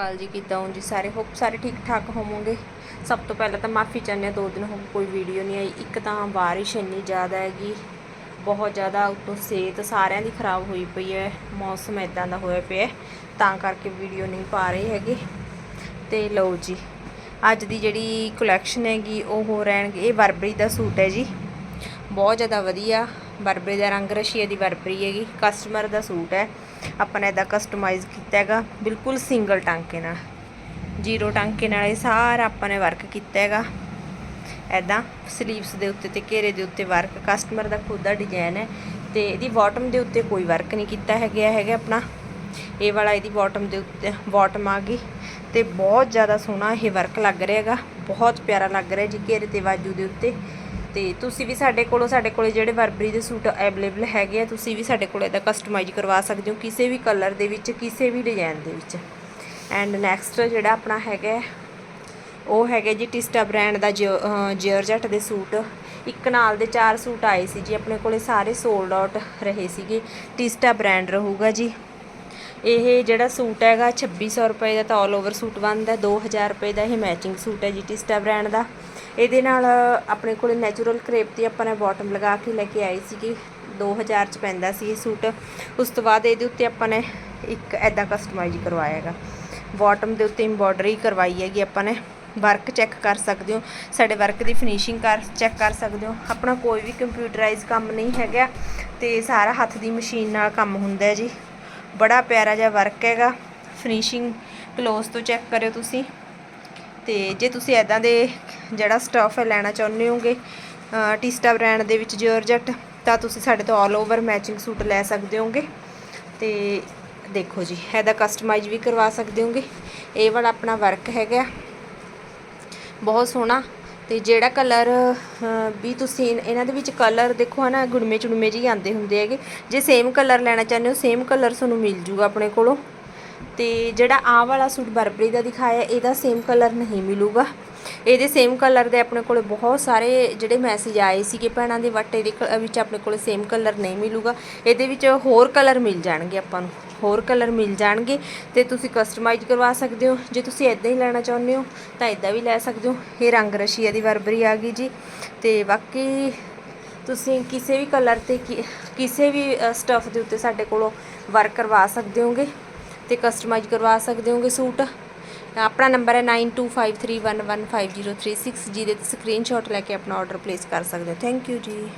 ਅਕਾਲ ਜੀ ਕਿੱਦਾਂ ਹੋ ਜੀ? ਸਾਰੇ ਹੋਪ ਸਾਰੇ ਠੀਕ ਠਾਕ ਹੋਵੋਗੇ? ਸਭ ਤੋਂ ਪਹਿਲਾਂ ਤਾਂ ਮਾਫੀ ਚਾਹੁੰਦੇ ਹਾਂ, ਦੋ ਦਿਨ ਹੋ ਕੋਈ ਵੀਡੀਓ ਨਹੀਂ ਆਈ। ਇੱਕ ਤਾਂ ਬਾਰਿਸ਼ ਇੰਨੀ ਜ਼ਿਆਦਾ ਹੈਗੀ, ਬਹੁਤ ਜ਼ਿਆਦਾ ਉਤੋਂ ਸਿਹਤ ਸਾਰਿਆਂ ਦੀ ਖਰਾਬ ਹੋਈ ਪਈ ਹੈ, ਮੌਸਮ ਇਦਾਂ ਦਾ ਹੋਇਆ ਪਿਆ ਤਾਂ ਕਰਕੇ ਵੀਡੀਓ ਨਹੀਂ ਪਾ ਰਹੇ ਹੈਗੇ। ਤੇ ਲਓ ਜੀ, ਅੱਜ ਦੀ ਜਿਹੜੀ ਕਲੈਕਸ਼ਨ ਹੈਗੀ, ਉਹ ਰਹਿਣਗੇ, ਇਹ ਬਰਬਰੀ ਦਾ ਸੂਟ ਹੈ ਜੀ। ਬਹੁਤ ਜ਼ਿਆਦਾ ਵਧੀਆ, ਬਰਬਰੀ ਦਾ ਰੰਗ ਰਸ਼ੀਆ ਦੀ ਬਰਬਰੀ ਹੈਗੀ ਕਸਟਮਰ ਦਾ ਸੂਟ ਹੈ। ਆਪਾਂ ਨੇ ਇਹਦਾ ਕਸਟਮਾਈਜ਼ ਕੀਤਾ ਹੈਗਾ। ਬਿਲਕੁਲ ਸਿੰਗਲ ਟਾਂਕੇ ਨਾਲ। ਜ਼ੀਰੋ ਟਾਂਕੇ ਨਾਲ ਇਹ ਸਾਰਾ ਆਪਾਂ ਨੇ ਵਰਕ ਕੀਤਾ ਹੈਗਾ। ਐਦਾਂ ਸਲੀਵਸ ਦੇ ਉੱਤੇ ਤੇ ਘੇਰੇ ਦੇ ਉੱਤੇ ਵਰਕ ਕਸਟਮਰ ਦਾ ਖੁਦ ਦਾ ਡਿਜ਼ਾਈਨ ਹੈ ਤੇ ਇਹਦੀ ਬਾਟਮ ਦੇ ਉੱਤੇ ਕੋਈ ਵਰਕ ਨਹੀਂ ਕੀਤਾ ਹੈਗਾ ਹੈਗਾ ਆਪਣਾ। ਇਹ ਵਾਲਾ ਇਹਦੀ ਬਾਟਮ ਦੇ ਉੱਤੇ ਬਾਟਮ ਆ ਗਈ ਤੇ ਬਹੁਤ ਜ਼ਿਆਦਾ ਸੋਹਣਾ ਇਹ ਵਰਕ ਲੱਗ ਰਿਹਾ ਹੈਗਾ। ਬਹੁਤ ਪਿਆਰਾ ਲੱਗ ਰਿਹਾ ਜੀ ਘੇਰੇ ਤੇ ਬਾਜੂ ਦੇ ਉੱਤੇ। ਤੇ ਤੁਸੀਂ ਵੀ ਸਾਡੇ ਕੋਲੋਂ, ਸਾਡੇ ਕੋਲੇ ਜਿਹੜੇ ਬਰਬਰੀ ਦੇ ਸੂਟ ਅਵੇਲੇਬਲ ਹੈਗੇ ਆ, ਤੁਸੀਂ ਵੀ ਸਾਡੇ ਕੋਲ ਇਹਦਾ ਕਸਟਮਾਈਜ਼ ਕਰਵਾ ਸਕਦੇ ਹੋ, ਕਿਸੇ ਵੀ ਕਲਰ ਦੇ ਵਿੱਚ, ਕਿਸੇ ਵੀ ਡਿਜ਼ਾਈਨ ਦੇ ਵਿੱਚ। ਐਂਡ ਨੈਕਸਟ ਜਿਹੜਾ ਆਪਣਾ ਹੈਗਾ, ਉਹ ਹੈਗੇ ਜੀ ਟਿਸਟਾ ਬ੍ਰਾਂਡ ਦਾ ਜਰਜਟ ਦੇ ਸੂਟ। ਇੱਕ ਨਾਲ ਦੇ ਚਾਰ ਸੂਟ ਆਏ ਸੀ ਜੀ, ਆਪਣੇ ਕੋਲੇ ਸਾਰੇ ਸੋਲਡ ਆਊਟ ਰਹੇ ਸੀਗੇ। ਟਿਸਟਾ ਬ੍ਰਾਂਡ ਰਹੂਗਾ ਜੀ। ਇਹ ਜਿਹੜਾ ਸੂਟ ਹੈਗਾ 2600 ਰੁਪਏ ਦਾ ਤਾਂ ਆਲ ਓਵਰ ਸੂਟ ਬਣਦਾ 2000 ਰੁਪਏ ਦਾ ਇਹ ਮੈਚਿੰਗ ਸੂਟ ਹੈ ਜੀ ਟਿਸਟਾ ਬ੍ਰਾਂਡ ਦਾ। ਇਹਦੇ ਨਾਲ ਆਪਣੇ ਕੋਲ ਨੈਚੁਰਲ ਕਰੇਪ 'ਤੇ ਆਪਾਂ ਨੇ ਬਾਟਮ ਲਗਾ ਕੇ ਲੈ ਕੇ ਆਏ ਸੀਗੇ 2000 ਚ ਪੈਂਦਾ ਸੀ ਇਹ ਸੂਟ। ਉਸ ਤੋਂ ਬਾਅਦ ਇਹਦੇ ਉੱਤੇ ਆਪਾਂ ਨੇ ਇੱਕ ਐਦਾਂ ਕਸਟਮਾਈਜ਼ ਕਰਵਾਇਆ ਹੈਗਾ। ਬਾਟਮ ਦੇ ਉੱਤੇ ਐਮਬੋਡਰੀ ਕਰਵਾਈ ਹੈਗੀ ਆਪਾਂ ਨੇ। ਵਰਕ ਚੈੱਕ ਕਰ ਸਕਦੇ ਹੋ। ਸਾਡੇ ਵਰਕ ਦੀ ਫਿਨਿਸ਼ਿੰਗ ਕਰ ਚੈੱਕ ਕਰ ਸਕਦੇ ਹੋ। ਆਪਣਾ ਕੋਈ ਵੀ ਕੰਪਿਊਟਰਾਈਜ਼ ਕੰਮ ਨਹੀਂ ਹੈਗਾ ਤੇ ਸਾਰਾ ਹੱਥ ਦੀ ਮਸ਼ੀਨ ਨਾਲ ਕੰਮ ਹੁੰਦਾ ਹੈ ਜੀ। ਬੜਾ ਪਿਆਰਾ ਜਿਹਾ ਵਰਕ ਹੈਗਾ। ਫਿਨਿਸ਼ਿੰਗ ਕਲੋਜ਼ ਤੋਂ ਚੈੱਕ ਕਰਿਓ ਤੁਸੀਂ। ਤੇ ਜੇ ਤੁਸੀਂ ਐਦਾਂ ਦੇ ਜਿਹੜਾ ਸਟਫ ਹੈ ਲੈਣਾ ਚਾਹੁੰਦੇ ਹੋਗੇ ਟਿਸਟਾ ਬ੍ਰਾਂਡ ਦੇ ਵਿੱਚ ਜੋਰਜਟ ਤਾਂ ਤੁਸੀਂ ਸਾਡੇ ਤੋਂ ਆਲ ਓਵਰ ਮੈਚਿੰਗ ਸੂਟ ਲੈ ਸਕਦੇ ਹੋਗੇ। ਤੇ ਦੇਖੋ ਜੀ, ਇਹਦਾ ਕਸਟਮਾਈਜ਼ ਵੀ ਕਰਵਾ ਸਕਦੇ ਹੋਗੇ। ਇਹ ਵਾਲਾ ਆਪਣਾ ਵਰਕ ਹੈਗਾ। ਬਹੁਤ ਸੋਹਣਾ। ਤੇ ਜਿਹੜਾ ਕਲਰ ਵੀ ਤੁਸੀਂ ਇਹਨਾਂ ਦੇ ਵਿੱਚ ਕਲਰ ਦੇਖੋ ਹਨਾ ਗੁਣਮੇ ਚੁਣਮੇ ਜਿਹੇ ਆਉਂਦੇ ਹੁੰਦੇ ਹੈਗੇ। ਜੇ ਸੇਮ ਕਲਰ ਲੈਣਾ ਚਾਹੁੰਦੇ ਹੋ ਸੇਮ ਕਲਰ ਤੁਹਾਨੂੰ ਮਿਲ ਜੂਗਾ ਆਪਣੇ ਕੋਲੋਂ। ਤੇ ਜਿਹੜਾ ਆਹ ਵਾਲਾ ਸੂਟ ਬਰਬਰੀ ਦਾ ਦਿਖਾਇਆ, ਇਹਦਾ ਸੇਮ ਕਲਰ ਨਹੀਂ ਮਿਲੂਗਾ। ਇਹਦੇ ਸੇਮ ਕਲਰ ਦੇ ਆਪਣੇ ਕੋਲੇ ਬਹੁਤ ਸਾਰੇ ਜਿਹੜੇ ਮੈਸੇਜ ਆਏ ਸੀਗੇ ਭੈਣਾਂ ਦੇ ਵਾਟੇ ਇਹਦੇ ਕ- ਵਿੱਚ ਆਪਣੇ ਕੋਲੇ ਸੇਮ ਕਲਰ ਨਹੀਂ ਮਿਲੂਗਾ। ਇਹਦੇ ਵਿੱਚ ਹੋਰ ਕਲਰ ਮਿਲ ਜਾਣਗੇ ਆਪਾਂ ਨੂੰ। ਹੋਰ ਕਲਰ ਮਿਲ ਜਾਣਗੇ ਤੇ ਤੁਸੀਂ ਕਸਟਮਾਈਜ਼ ਕਰਵਾ ਸਕਦੇ ਹੋ। ਜੇ ਤੁਸੀਂ ਇਦਾਂ ਹੀ ਲੈਣਾ ਚਾਹੁੰਦੇ ਹੋ, ਤਾਂ ਇਦਾਂ ਵੀ ਲੈ ਸਕਦੇ ਹੋ। ਇਹ ਰੰਗ ਰਸ਼ੀਆ ਦੀ ਬਰਬਰੀ ਆ ਗਈ ਜੀ। ਤੇ ਬਾਕੀ ਤੁਸੀਂ ਕਿਸੇ ਵੀ ਕਲਰ ਤੇ ਕੀ- ਕਿਸੇ ਵੀ ਸਟਫ ਦੇ ਉੱਤੇ ਸਾਡੇ ਕੋਲੋਂ ਵਰਕ ਕਰਵਾ ਸਕਦੇ ਹੋਗੇ ਤੇ ਕਸਟਮਾਈਜ਼ ਕਰਵਾ ਸਕਦੇ ਹੋਗੇ ਸੂਟ। ਆਪਣਾ ਨੰਬਰ ਹੈ 9253115036 ਜਿਹਦੇ ਤੇ ਸਕਰੀਨਸ਼ਾਟ ਲੈ ਕੇ ਆਪਣਾ ਆਰਡਰ ਪਲੇਸ ਕਰ ਸਕਦੇ ਹੋ। ਥੈਂਕ ਯੂ ਜੀ।